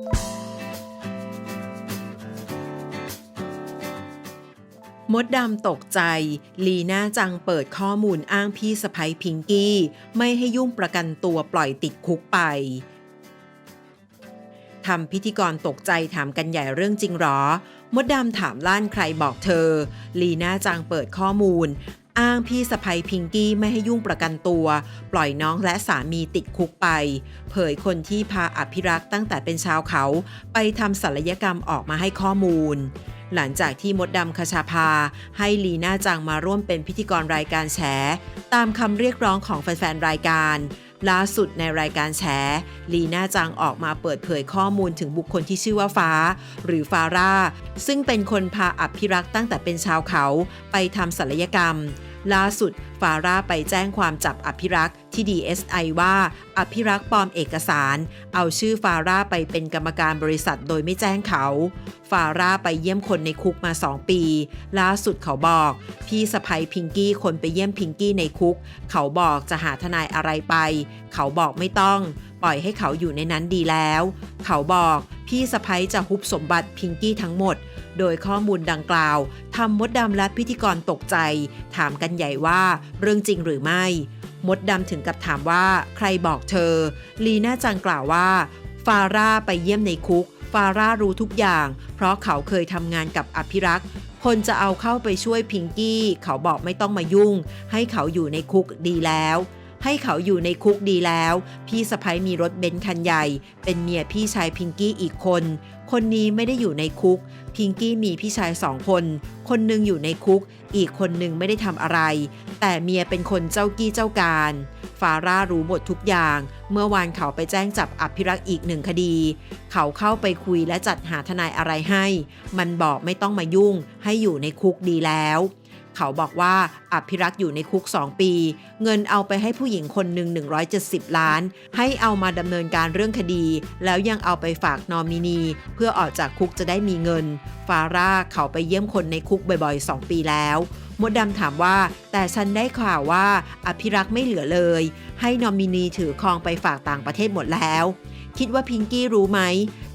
มดดำตกใจ ลีน่าจังเปิดข้อมูลอ้างพี่สะพ้ยพิงกี้ ไม่ให้ยุ่งประกันตัวปล่อยติดคุกไปทำพิธีกรตกใจถามกันใหญ่เรื่องจริงหรอ มดดำถามล้านใครบอกเธอ ลีน่าจังเปิดข้อมูล อ้างพี่สะพ้ยพิงกี้ไม่ให้ยุ่งประกันตัว ปล่อยน้องและสามีติดคุกไป เผยคนที่พาอภิรักษ์ตั้งแต่เป็นชาวเขา ไปทำศัลยกรรมออกมาให้ข้อมูล หลังจากที่มดดำคชาภาให้ลีน่าจังมาร่วมเป็นพิธีกรรายการแฉ ตามคำเรียกร้องของแฟนๆรายการล่าสุดในรายการแฉลีน่าจังออกมาเปิดเผยข้อมูลถึงบุคคลที่ชื่อว่าฟ้า หรือฟาร่า ซึ่งเป็นคนพาอภิรักษ์ตั้งแต่เป็นชาวเขา ไปทำศัลยกรรม ล่าสุดฟาร่าไปแจ้งความจับอภิรักษ์ที่ DSI ว่า อภิรักษ์ปลอมเอกสาร เอาชื่อฟาร่าไปเป็นกรรมการบริษัทโดยไม่แจ้งเขา ฟาร่าไปเยี่ยมคนในคุกมา 2 ปี ล่าสุดเขาบอก พี่สะพ้ยพิงกี้คนไปเยี่ยมพิงกี้ในคุก เขาบอกจะหาทนายอะไรไป เขาบอกไม่ต้อง ปล่อยให้เขาอยู่ในนั้นดีแล้ว เขาบอกพี่สะพ้ยจะฮุบสมบัติพิงกี้ทั้งหมด โดยข้อมูลดังกล่าว ทำมดดำและพิธีกรตกใจ ถามกันใหญ่ว่าเรื่องจริงหรือไม่ มดดำถึงกับถามว่าใครบอกเธอ ลีน่าจังกล่าวว่า ฟาร่าไปเยี่ยมในคุก ฟาร่ารู้ทุกอย่าง เพราะเขาเคยทำงานกับอภิรักษ์คนจะเอาเข้าไปช่วยพิงกี้ เขาบอกไม่ต้องมายุ่ง ให้เขาอยู่ในคุกดีแล้ว ให้เขาอยู่ในคุกดีแล้ว พี่สะพ้ยมีรถเบนซ์คันใหญ่ เป็นเมียพี่ชายพิงกี้อีกคน คนนี้ไม่ได้อยู่ในคุก พิงกี้มีพี่ชายสองคน คนหนึ่งอยู่ในคุก อีกคนหนึ่งไม่ได้ทำอะไร แต่เมียเป็นคนเจ้ากี้เจ้าการ ฟาร่ารู้หมดทุกอย่าง เมื่อวานเขาไปแจ้งจับอภิรักษ์อีกหนึ่งคดี เขาเข้าไปคุยและจัดหาทนายอะไรให้ มันบอกไม่ต้องมายุ่งให้อยู่ในคุกดีแล้ว เขาบอกว่าอภิรักษ์อยู่ในคุก 2 ปี เงินเอาไปให้ผู้หญิงคนหนึ่ง170 ล้าน ให้เอามาดำเนินการเรื่องคดี แล้วยังเอาไปฝากนอมินี เพื่อออกจากคุกจะได้มีเงิน ฟาร่าเขาไปเยี่ยมคนในคุกบ่อยๆ 2 ปีแล้วมดดำถามว่า แต่ฉันได้ข่าวว่าอภิรักษ์ไม่เหลือเลย ให้นอมินีถือครองไปฝากต่างประเทศหมดแล้ว คิดว่าพิงกี้รู้ไหม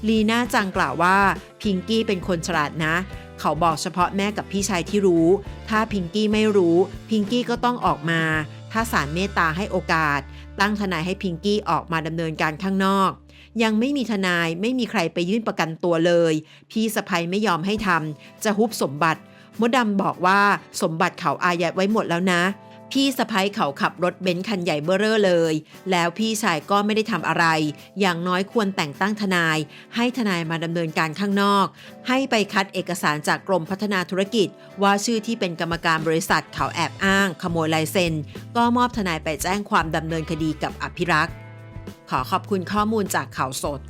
ลีน่าจังกล่าวว่า พิงกี้เป็นคนฉลาดนะ เขาบอกเฉพาะแม่กับพี่ชายที่รู้ ถ้าพิงกี้ไม่รู้ พิงกี้ก็ต้องออกมา ถ้าศาลเมตตาให้โอกาส ตั้งทนายให้พิงกี้ออกมาดำเนินการข้างนอก ยังไม่มีทนายไม่มีใครไปยื่นประกันตัวเลย พี่สะพ้ยไม่ยอมให้ทำจะฮุบสมบัติมดดำบอกว่าสมบัติเขาอายัดไว้หมดแล้วนะ พี่สะพ้ยเขาขับรถเบนซ์คันใหญ่เบ้อเร่อเลย แล้วพี่ชายก็ไม่ได้ทำอะไร อย่างน้อยควรแต่งตั้งทนาย ให้ทนายมาดำเนินการข้างนอก ให้ไปคัดเอกสารจากกรมพัฒนาธุรกิจ ว่าชื่อที่เป็นกรรมการบริษัทเขาแอบอ้าง ขโมยลายเซ็น ก็มอบทนายไปแจ้งความดำเนินคดีกับอภิรักษ์ ขอขอบคุณข้อมูลจากข่าวสด